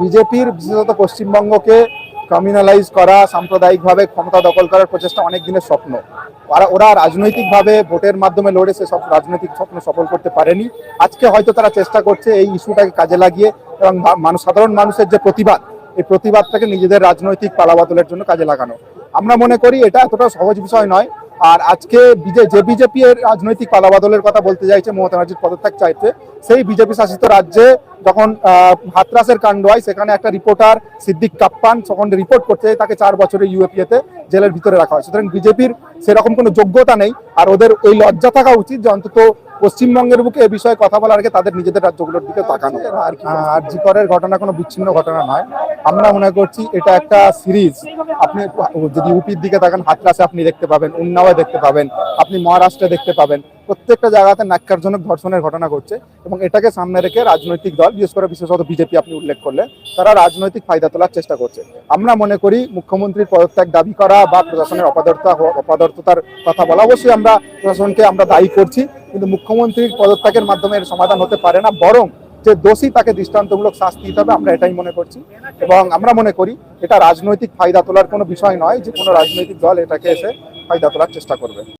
বিজেপির বিশেষত পশ্চিমবঙ্গকে কমিউনালাইজ করা, সাম্প্রদায়িকভাবে ক্ষমতা দখল করার প্রচেষ্টা অনেক দিনের স্বপ্ন। ওরা রাজনৈতিকভাবে ভোটের মাধ্যমে লড়ে সে সব রাজনৈতিক স্বপ্ন সফল করতে পারেনি। আজকে হয়তো তারা চেষ্টা করছে এই ইস্যুটাকে কাজে লাগিয়ে এবং মানুষ সাধারণ মানুষের যে প্রতিবাদ, এই প্রতিবাদটাকে নিজেদের রাজনৈতিক পালাবাদলের জন্য কাজে লাগানো। আমরা মনে করি এটা এতটা সহজ বিষয় নয়। আর আজকে যে বিজেপি এর রাজনৈতিক পালাবাদলের কথা বলতে চাইছে মমতা ব্যানার্জির পদত্যাগ চাইছে সেই বিজেপি শাসিত রাজ্যে যখন হাতরাসের কাণ্ড হয় সেখানে একটা রিপোর্টার সিদ্দিক কাপ্পান যখন রিপোর্ট করতে তাকে চার বছরের ইউএপিএতে জেলের ভিতরে রাখা হয়। সুতরাং বিজেপির সেরকম কোনো যোগ্যতা নেই আর ওদের এই লজ্জা থাকা উচিত যে অন্তত পশ্চিমবঙ্গের বুকে এ বিষয়ে কথা বলার আগে তাদের নিজেদের রাজ্যগুলোর দিকে তাকানো। আর কি আর জিকরের ঘটনা কোনো বিচ্ছিন্ন ঘটনা নয়। আমরা মনে করছি এটা একটা সিরিজ। আপনি যদি ইউপির দিকে তাকান হাতরাসে আপনি দেখতে পাবেন, উন্নাওয়ে দেখতে পাবেন, আপনি মহারাষ্ট্রে দেখতে পাবেন। প্রত্যেকটা জায়গাতে ন্যাক্কারজনক ধর্ষণের ঘটনা ঘটছে এবং এটাকে সামনে রেখে রাজনৈতিক দল, বিশেষ করে বিশেষত বিজেপি আপনি উল্লেখ করলেন, তারা রাজনৈতিক ফায়দা তোলার চেষ্টা করছে। আমরা মনে করি মুখ্যমন্ত্রীর পদত্যাগ দাবি করা বা প্রশাসনের অপদার্থতা অপদার্থতার কথা বলা, অবশ্যই আমরা প্রশাসনকে আমরা দায়ী করছি, কিন্তু মুখ্যমন্ত্রীর পদত্যাগের মাধ্যমে এর সমাধান হতে পারে না, বরং যে দোষী তাকে দৃষ্টান্তমূলক শাস্তি দিতে হবে, আমরা এটাই মনে করছি। এবং আমরা মনে করি এটা রাজনৈতিক ফায়দা তোলার কোনো বিষয় নয় যে কোনো রাজনৈতিক দল এটাকে এসে ফায়দা তোলার চেষ্টা করবে।